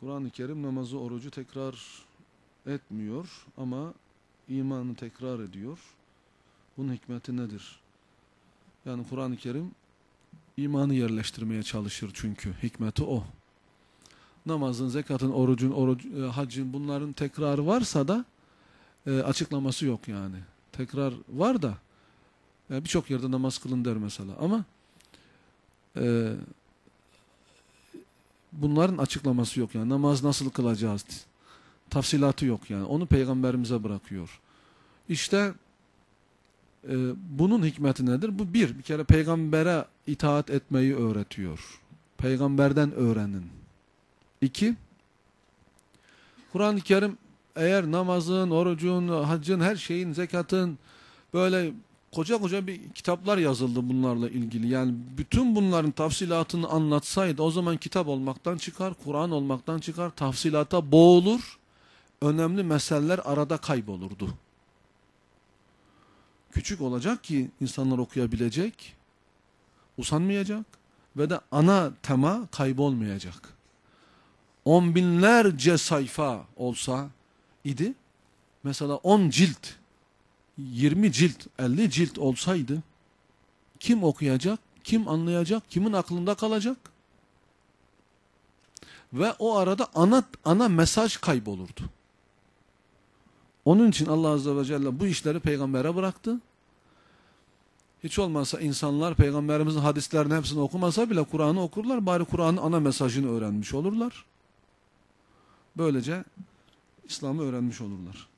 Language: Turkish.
Kur'an-ı Kerim namazı, orucu tekrar etmiyor ama imanı tekrar ediyor. Bunun hikmeti nedir? Yani Kur'an-ı Kerim imanı yerleştirmeye çalışır çünkü hikmeti o. Namazın, zekatın, orucun, oruc, e, hacın bunların tekrarı varsa da e, açıklaması yok yani. Tekrar var da e, birçok yerde namaz kılın der mesela ama e, bunların açıklaması yok yani namaz nasıl kılacağız tafsilatı yok yani onu peygamberimize bırakıyor. İşte e, bunun hikmeti nedir? Bu bir, bir kere peygambere itaat etmeyi öğretiyor. Peygamberden öğrenin. İki, Kur'an-ı Kerim eğer namazın, orucun, haccın, her şeyin, zekatın böyle koca koca bir kitaplar yazıldı bunlarla ilgili. Yani bütün bunların tafsilatını anlatsaydı o zaman kitap olmaktan çıkar, Kur'an olmaktan çıkar, tafsilata boğulur, önemli meseleler arada kaybolurdu. Küçük olacak ki insanlar okuyabilecek, usanmayacak ve de ana tema kaybolmayacak. On binlerce sayfa olsa idi, mesela on cilt 20 cilt, 50 cilt olsaydı kim okuyacak, kim anlayacak, kimin aklında kalacak? Ve o arada ana ana mesaj kaybolurdu. Onun için Allah Azze ve Celle bu işleri peygambere bıraktı. Hiç olmazsa insanlar peygamberimizin hadislerinin hepsini okumasa bile Kur'an'ı okurlar. Bari Kur'an'ın ana mesajını öğrenmiş olurlar. Böylece İslam'ı öğrenmiş olurlar.